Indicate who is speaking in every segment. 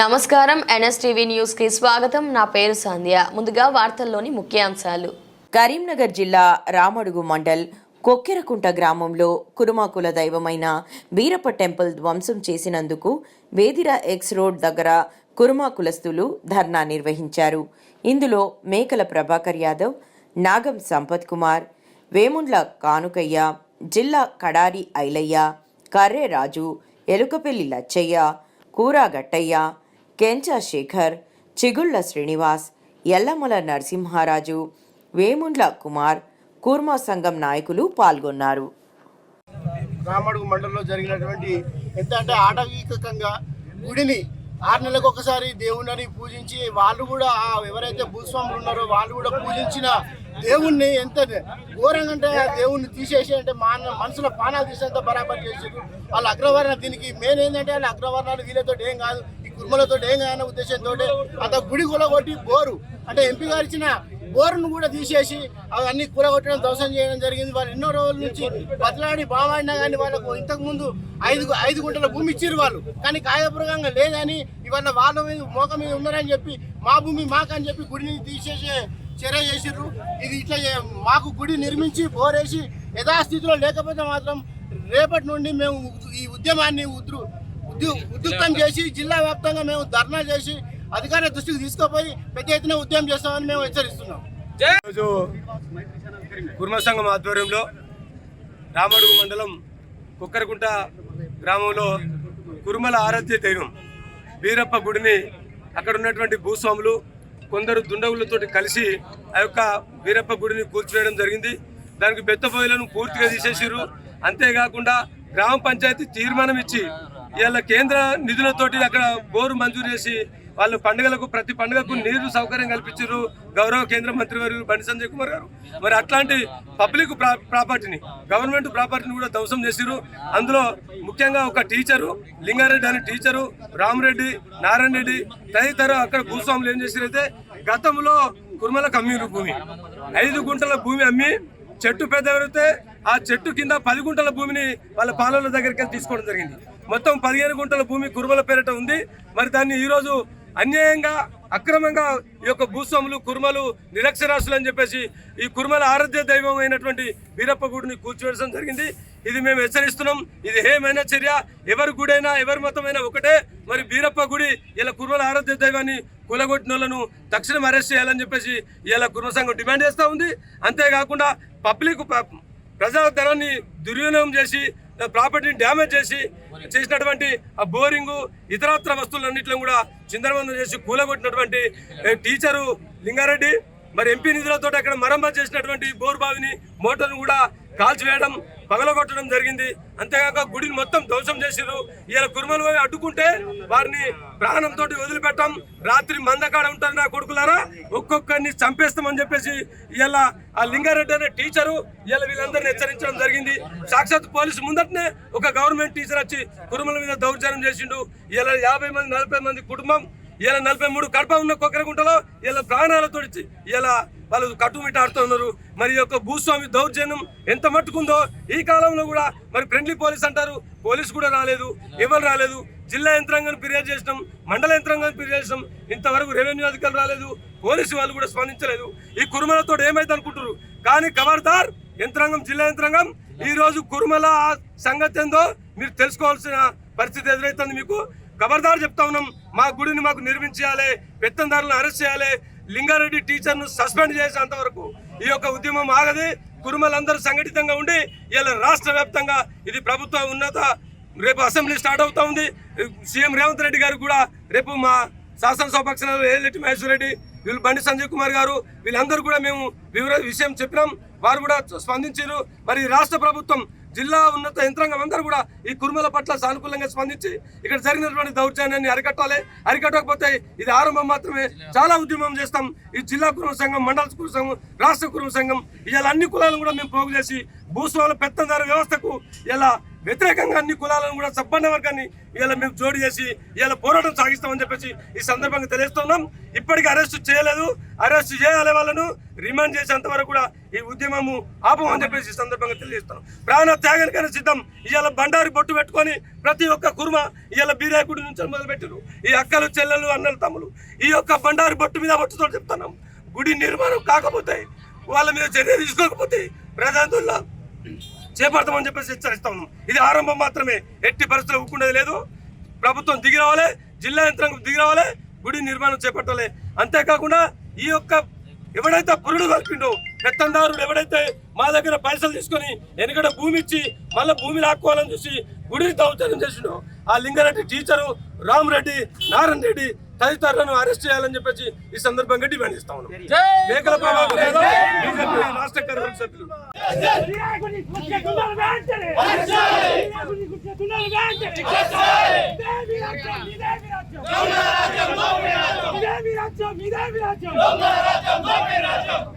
Speaker 1: నమస్కారం ఎన్ఎస్టీవీ న్యూస్కి స్వాగతం. నా పేరు సంధ్య. ముందుగా వార్తల్లోని ముఖ్యాంశాలు.
Speaker 2: కరీంనగర్ జిల్లా రామడుగు మండల్ కొక్కెరకుంట గ్రామంలో కురుమాకుల దైవమైన బీరప్ప టెంపుల్ ధ్వంసం చేసినందుకు వేదిర ఎక్స్ రోడ్ దగ్గర కురుమా కులస్తులు ధర్నా నిర్వహించారు. ఇందులో మేకల ప్రభాకర్ యాదవ్ నాగం సంపత్ కుమార్ వేముండ్ల కానుకయ్య జిల్లా కడారి ఐలయ్య కర్రే రాజు ఎలుకపల్లి లచ్చయ్య కూరాగట్టయ్య కెంచా శేఖర్ చిగుళ్ళ శ్రీనివాస్ ఎల్లమల నరసింహారాజు వేముండ్ల కుమార్ కూర్మా సంఘం నాయకులు పాల్గొన్నారు.
Speaker 3: రామడుగు మండలంలో జరిగినటువంటి ఎంత అంటే ఆటవీకంగా గుడిని ఆరు నెలలకు ఒకసారి దేవుణ్ణి పూజించి వాళ్ళు కూడా ఎవరైతే భూస్వాములు ఉన్నారో వాళ్ళు కూడా పూజించిన దేవుణ్ణి ఎంత ఘోరంగా అంటే దేవుణ్ణి తీసేసి అంటే మాన మనసులో పానాలు తీసేంత బరాబర్ చేసారు వాళ్ళ అగ్రవర్ణ దీనికి మెయిన్ ఏంటంటే వాళ్ళ అగ్రవర్ణాలు వీళ్ళతో ఏం కాదు. కుర్మలతో ఏం కాదన్న ఉద్దేశంతో అంత గుడి కొట్టి బోరు అంటే ఎంపీ గారు ఇచ్చిన బోరును కూడా తీసేసి అవన్నీ కూలగొట్టడం ధ్వంసం చేయడం జరిగింది. వాళ్ళు ఎన్నో రోజుల నుంచి బతలాడి బావాడినా కానీ వాళ్ళకు ఇంతకుముందు ఐదు ఐదు గుంటల భూమి ఇచ్చిర్రు వాళ్ళు. కానీ కాయపూర్వకంగా లేదని ఇవాళ వాళ్ళ మీద మోక మీద ఉన్నారని చెప్పి మా భూమి మాకని చెప్పి గుడిని తీసేసే చర్య చేసిర్రు. ఇది ఇట్లా మాకు గుడి నిర్మించి బోరేసి యథాస్థితిలో లేకపోతే మాత్రం రేపటి నుండి మేము ఈ ఉద్యమాన్ని ఉద్రు ఉద్యు- ఉధృతం చేసి జిల్లా వ్యాప్తంగా మేము ధర్నా చేసి అధికారుల దృష్టికి తీసుకుపోయి పెద్ద ఎత్తున ఉద్యమం చేస్తామని మేము హెచ్చరిస్తున్నాం.
Speaker 4: ఈరోజు కుర్మ సంఘం ఆధ్వర్యంలో రామడుగు మండలం కుక్కరకుంట గ్రామంలో కురుమల ఆరాధ్య దైవం వీరప్ప గుడిని అక్కడ ఉన్నటువంటి భూస్వాములు కొందరు దుండగులతో కలిసి ఆ యొక్క వీరప్ప గుడిని కూల్చివేయడం జరిగింది. దానికి బెత్తబోయిలను పూర్తిగా తీసేసారు అంతేకాకుండా గ్రామ పంచాయతీ తీర్మానం ఇచ్చి ఇవాళ కేంద్ర నిధులతోటి అక్కడ బోరు మంజూరు చేసి వాళ్ళు పండుగలకు ప్రతి పండుగకు నీరు సౌకర్యం కల్పించారు గౌరవ కేంద్ర మంత్రి వారు బండి సంజయ్ కుమార్ గారు. మరి అట్లాంటి పబ్లిక్ ప్రా- ప్రాపర్టీని గవర్నమెంట్ ప్రాపర్టీని కూడా ధ్వంసం చేసిరు అందులో ముఖ్యంగా ఒక టీచరు లింగారెడ్డి అనే టీచరు రామరెడ్డి నారాయణ రెడ్డి తదితర అక్కడ భూస్వాములు ఏం చేసిరైతే గతంలో కుర్మల కమ్యూని భూమి ఐదు గుంటల భూమి అమ్మి చెట్టు పెద్ద ఆ చెట్టు కింద పది గుంటల భూమిని వాళ్ళ పాలనల దగ్గరికి వెళ్ళి తీసుకోవడం జరిగింది. మొత్తం పదిహేను గుంటల భూమి కురుమల పేరిట ఉంది. మరి దాన్ని ఈరోజు అన్యాయంగా అక్రమంగా ఈ యొక్క భూస్వాములు కుర్మలు నిరక్షరాశులు అని చెప్పేసి ఈ కుర్మల ఆరాధ్య దైవం అయినటువంటి వీరప్ప గుడిని కూర్చోవడం జరిగింది. ఇది మేము హెచ్చరిస్తున్నాం. ఇది ఏమైనా చర్య. ఎవరి గుడైనా ఎవరి మతమైనా ఒకటే. మరి వీరప్ప గుడి ఇలా కుర్మల ఆరాధ్య దైవాన్ని కూలగొట్టిన వాళ్ళను తక్షణం అరెస్ట్ చేయాలని చెప్పేసి ఇలా కుర్మ సంఘం డిమాండ్ చేస్తూ ఉంది. అంతేకాకుండా పబ్లిక్ ప- ప్రజాధనాన్ని దుర్వినియోగం చేసి ప్రాపర్టీని డ్యామేజ్ చేసి చేసినటువంటి ఆ బోరింగు ఇతరత్ర వస్తువులన్నింటిని కూడా చిందరబంధం చేసి కూలగొట్టినటువంటి టీచరు లింగారెడ్డి మరి ఎంపీ నిధులతో అక్కడ మరమ్మతు చేసినటువంటి బోర్ బావిని మోటార్ను కూడా కాల్చివేయడం పగలగొట్టడం జరిగింది. అంతేకాక గుడిని మొత్తం ధ్వంసం చేసిరు ఇలా కురుమలు పోయి అడ్డుకుంటే వారిని ప్రాణంతో వదిలిపెట్టాం. రాత్రి మందకాడ ఉంటారు నా కొడుకులారా? ఒక్కొక్కరిని చంపేస్తామని చెప్పేసి ఇలా ఆ లింగారెడ్డి అనే టీచరు ఇలా వీళ్ళందరిని హెచ్చరించడం జరిగింది. సాక్షాత్ పోలీసు ముందటనే ఒక గవర్నమెంట్ టీచర్ వచ్చి కురుమల మీద దౌర్జన్యం చేసిండు. ఇలా యాభై మంది నలభై మంది కుటుంబం ఇలా నలభై మూడు కడప ఉన్న కొక్కరగుంటలో ఇలా ప్రాణాలతో ఇలా వాళ్ళు కట్టుమిట్టాడుతున్నారు. మరి యొక్క భూస్వామి దౌర్జన్యం ఎంత మట్టుకుందో ఈ కాలంలో కూడా మరి ఫ్రెండ్లీ పోలీస్ అంటారు. పోలీస్ కూడా రాలేదు ఎవరు రాలేదు. జిల్లా యంత్రాంగాన్ని ఫిర్యాదు చేసినాం మండల యంత్రాంగాన్ని ఫిర్యాదు చేసినాం. ఇంతవరకు రెవెన్యూ అధికారులు రాలేదు పోలీసు వాళ్ళు కూడా స్పందించలేదు. ఈ కురుమలతో ఏమైతే అనుకుంటారు కానీ ఖబర్దార్ యంత్రాంగం జిల్లా యంత్రాంగం ఈ రోజు కురుమల సంగతి ఏందో మీరు తెలుసుకోవాల్సిన పరిస్థితి ఎదురవుతుంది మీకు. ఖబర్దార్ చెప్తా ఉన్నాం మా గుడిని మాకు నిర్మించాలి పెత్తందారులను అరెస్ట్ చేయాలి లింగారెడ్డి టీచర్ను సస్పెండ్ చేసేంత వరకు ఈ యొక్క ఉద్యమం ఆగది. కురుమలందరూ సంఘటితంగా ఉండి ఇలా రాష్ట్ర వ్యాప్తంగా ఇది ప్రభుత్వ ఉన్నత రేపు అసెంబ్లీ స్టార్ట్ అవుతా ఉంది. సీఎం రేవంత్ రెడ్డి గారు కూడా రేపు మా శాసనసభ పక్షాలు ఏలెట్టి మహేశ్వర రెడ్డి వీళ్ళు బండి సంజయ్ కుమార్ గారు వీళ్ళందరూ కూడా మేము వివర విషయం చెప్పినాం. వారు కూడా స్పందించారు. మరి రాష్ట్ర ప్రభుత్వం జిల్లా ఉన్నత యంత్రాంగం అందరూ కూడా ఈ కుర్మల పట్ల సానుకూలంగా స్పందించి ఇక్కడ జరిగినటువంటి దౌర్జన్యాన్ని అరికట్టాలి. అరికట్టకపోతే ఇది ఆరంభం మాత్రమే. చాలా ఉద్యమం చేస్తాం. ఈ జిల్లా కుటుంబ సంఘం మండల కుటుంబ సంఘం రాష్ట్ర కుటుంబ సంఘం ఇలా అన్ని కులాలను కూడా మేము పోగు చేసి భూస్వాముల పెత్తందారు వ్యవస్థకు ఇలా వ్యతిరేకంగా అన్ని కులాలను కూడా సంపన్న వర్గాన్ని ఇలా మేము జోడి చేసి ఇలా పోరాటం సాగిస్తామని చెప్పేసి ఈ సందర్భంగా తెలియస్తున్నాం ఇప్పటికీ అరెస్ట్ చేయలేదు. అరెస్ట్ చేయాలి వాళ్ళను. రిమాండ్ చేసేంత వరకు కూడా ఈ ఉద్యమము ఆపమని చెప్పేసి ఈ సందర్భంగా తెలియజేస్తాం ప్రాణ త్యాగానికైనా సిద్ధం. ఇవాళ బండారి బొట్టు పెట్టుకొని ప్రతి ఒక్క కుర్మ ఇవాళ బీరాయకుడి నుంచి మొదలుపెట్టారు ఈ అక్కలు చెల్లెలు అన్నలు తమ్ములు. ఈ యొక్క బండారి బొట్టు మీద బొట్టుతో చెప్తున్నాం. గుడి నిర్మాణం కాకపోతే వాళ్ళ మీద చర్య తీసుకోకపోతే ప్రజాంతుల్లో చేపడతామని చెప్పేసి హెచ్చరిస్తాం. ఇది ఆరంభం మాత్రమే. ఎట్టి పరిస్థితులు ఒప్పుకునేది లేదు. ప్రభుత్వం దిగి రావాలి జిల్లా యంత్రాంగం దిగి రావాలి గుడి నిర్మాణం చేపట్టాలి. అంతేకాకుండా ఈ యొక్క ఎవడైతే పురుడు కల్పిండో పెత్తందారుడు ఎవడైతే మా దగ్గర పైసలు తీసుకొని వెనుకడ భూమి ఇచ్చి మళ్ళీ భూమి లాక్కోవాలని చూసి గుడిని దౌర్జన్యం చేసిండో ఆ లింగారెడ్డి టీచరు రామరెడ్డి నారాయణ రెడ్డి తదితరులను అరెస్ట్ చేయాలని చెప్పేసి ఈ సందర్భంగా డిమాండ్ ఇస్తా ఉన్నాం. మేకల యాదవ్, బీజేపీ రాష్ట్ర కార్యవర్గ సభ్యులు.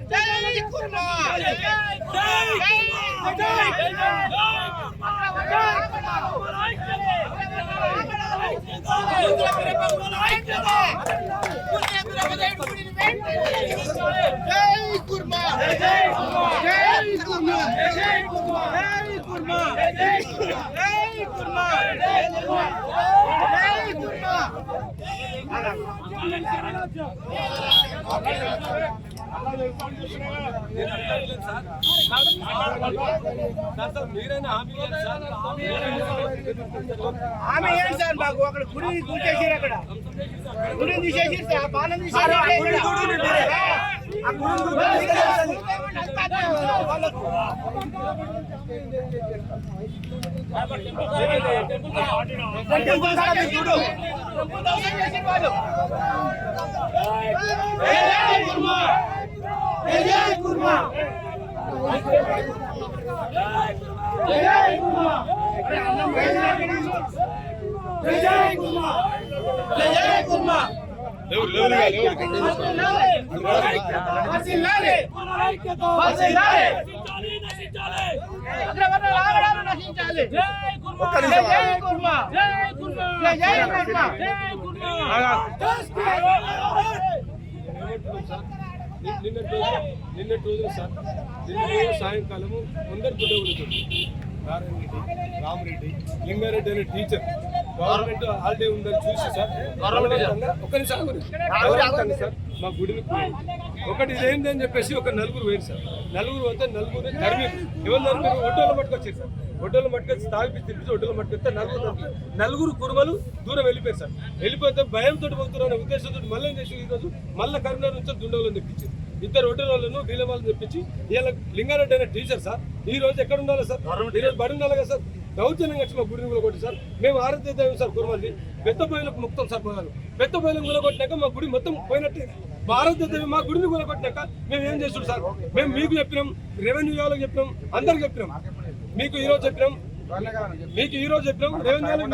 Speaker 3: జై కుర్మా జై కుర్మా జై కుర్మా జై కుర్మా జై కుర్మా జై కుర్మా ఆమె ఏం సార్ మాకు అక్కడ గుడి గుంటేసారు అక్కడ. గుడిని తీసేసి బాణం తీసేసి ఆ గుడిని తీసేసి వాళ్ళకు టెంపుల్ కాడ మీరు చూడు టెంపుల్ దర్శనం చేసి వాళ్ళు జై కుర్మా జై కుర్మా జై
Speaker 4: నిన్నటి రోజు సార్ నిన్న రోజు సాయంకాలము అందరు బుద్ధవులు నారాయణ రెడ్డి రామరెడ్డి లింగారెడ్డి అనే టీచర్ గవర్నమెంట్ హాలిడే ఉందని చూసి సార్ ఒక్క నిమిషం సార్? మా గుడిని. ఒకటి ఇదేంటి అని చెప్పేసి ఒక నలుగురు వేరు సార్. నలుగురు వస్తే నలుగురు తరిమి ఎవరు నలుగురు ఒడ్డోళ్ళు పట్టుకొచ్చారు సార్. ఒడ్డోళ్ళు పట్టుకొచ్చి తాగిపి తిప్పి ఒడ్డోళ్ళు పట్టుకొస్తే నలుగురు నలుగురు. నలుగురు కురుమలు దూరం వెళ్ళిపోయారు సార్. వెళ్ళిపోతే భయంతో పోతున్నారు అనే ఉద్దేశంతో మళ్ళీ చేసి ఈరోజు? మళ్ళీ కరీంనగర్ నుంచి దుండవులను తెప్పించారు. ఇద్దరు ఒడ్డోళ్ళ వాళ్ళను వీళ్ళ వాళ్ళని తెప్పించి ఇలా లింగారెడ్డి అనే టీచర్ సార్ ఈ రోజు ఎక్కడ ఉండాలి సార్? ఈ రోజు బడి ఉండాలి కదా సార్. దౌర్జన్యంగా వచ్చి మా గుడిని కూడా సార్. మేము ఆరాధ్య దైవం సార్ కుర్మంది పెద్ద బయలుకు ముక్తం సార్ పోయారు. పెద్ద బయలు కూలగొట్టినాక మా గుడి మొత్తం పోయినట్టే. మా ఆరాధ్య మా గుడిని కూలగొట్టినాక మేము ఏం చేస్తున్నాం సార్? మేము మీకు చెప్పినాం రెవెన్యూ వాళ్ళకి చెప్పినాం అందరికి చెప్పినాం. మీకు ఈరోజు చెప్పినాం మీకు ఈ రోజు చెప్పినాం చెప్పినాం.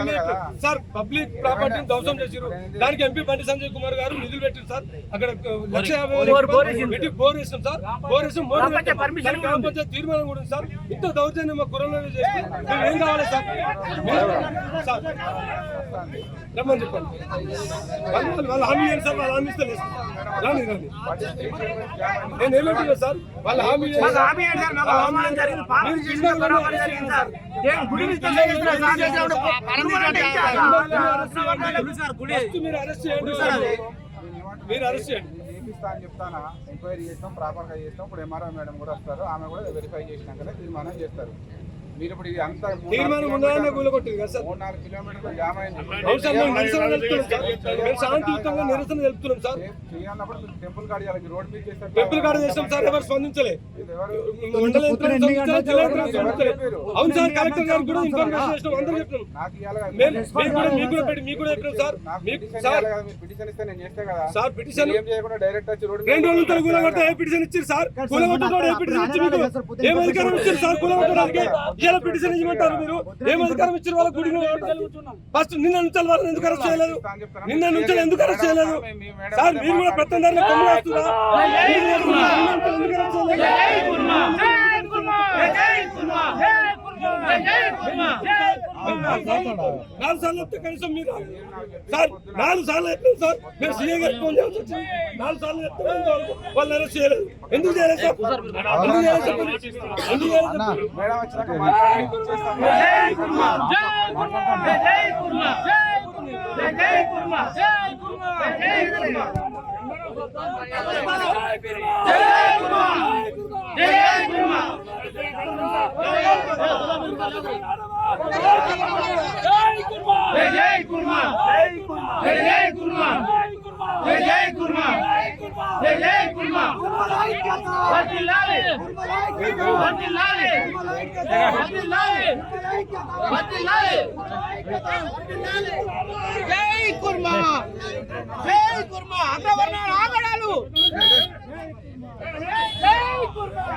Speaker 4: సార్ పబ్లిక్ ప్రాపర్టీని ధ్వంసం చేసిరు దానికి ఎంపీ బండి సంజయ్ కుమార్ గారు నిధులు పెట్టారు సార్. అక్కడ లక్ష యాభై పెట్టి బోర్ వేసాం సార్. బోర్ వేసాం మోటార్ పంచాయతీ తీర్మానం కూడా ఉంది సార్. ఇంత దౌర్జన్యం మా కుర్రలో చేసి మేము ఏం కావాలి సార్? మేము- సార్ రమ్మని చెప్పండి. వాళ్ళు హామీ ఇవ్వండి సార్ వాళ్ళు హామీ ఇస్తే లేదు. రాని రాని. నేను ఏమంటున్నా సార్? వాళ్ళు హామీ.
Speaker 3: హామీ జరిగింది.
Speaker 4: మీరు అరెస్ట్ చేయండి.
Speaker 5: అని చెప్తానా? ఎంక్వైరీ చేస్తాం ప్రాపర్గా చేస్తాం. ఇప్పుడు ఎంఆర్ఓ మేడం కూడా వస్తారు. ఆమె కూడా వెరిఫై చేసినాకనే తీర్మానం చేస్తారు. మీరు ఇప్పుడు ఇది అంతా మూడు
Speaker 4: తీర్మానం ఉండాలనే కూలగొట్టింది కదా సార్
Speaker 5: మూడు నాలుగు కిలోమీటర్లు జామ్ అయింది
Speaker 4: అవును సార్ శాంతియుతంగా నిరసన తెలుపుతున్నాం
Speaker 5: చేయాలన్నప్పుడు మీరు టెంపుల్ కాడ చేయాలి రోడ్ మీద
Speaker 4: టెంపుల్ కాడ చేస్తాం సార్ ఎవరు స్పందించలే. అవును సార్ కలెక్టర్ కూడా ఇన్ఫర్మేషన్ చేసినాం అందరూ మీకు మీకు చెప్పినాం సార్
Speaker 5: పిటిషన్
Speaker 4: సార్
Speaker 5: ఇస్తే నేను చేస్తే కదా
Speaker 4: సార్ పిటిషన్
Speaker 5: ఏం చేయకుండా డైరెక్ట్ వచ్చి రోడ్
Speaker 4: రెండు రోజుల తర్వాత కూలగొడితే ఏ పిటిషన్ ఇచ్చారు సార్ కూలగొట్టడం ఏ పిటిషన్ ఇచ్చి మీకు ఏం అధికారం ఇచ్చారు సార్ కూలగొట్టడానికి ఇలా పిటిషన్ ఇవ్వమంటారు మీరు ఏం అధికారం ఇచ్చిన వాళ్ళ గుడి ఫస్ట్ నిన్న నుంచి వాళ్ళని ఎందుకు అరెస్ట్ చేయలేదు? నిన్న నుంచి ఎందుకు అరెస్ట్ చేయలేదు? సార్ మీరు కూడా పెత్తందారులు కొమ్ము నాలుగు సార్లు వస్తే కనీసం మీరు సార్ నాలుగు సార్లు ఎత్తాం సార్ మేము సీఏ గారికి ఫోన్ చేయాల్సి వచ్చింది నాలుగు సార్లు ఎత్తాం వాళ్ళు అరెస్ట్ చేయలేదు ఎందుకు చేయలేదు సార్ ఎందుకు చేయలేదు చెప్పండి ఎందుకు చేయలేదు చెప్పండి
Speaker 5: మేడం
Speaker 3: జై కుర్మా. జై కుర్మా. అగ్రవర్ణ ఆగడాలు జై కుర్మా.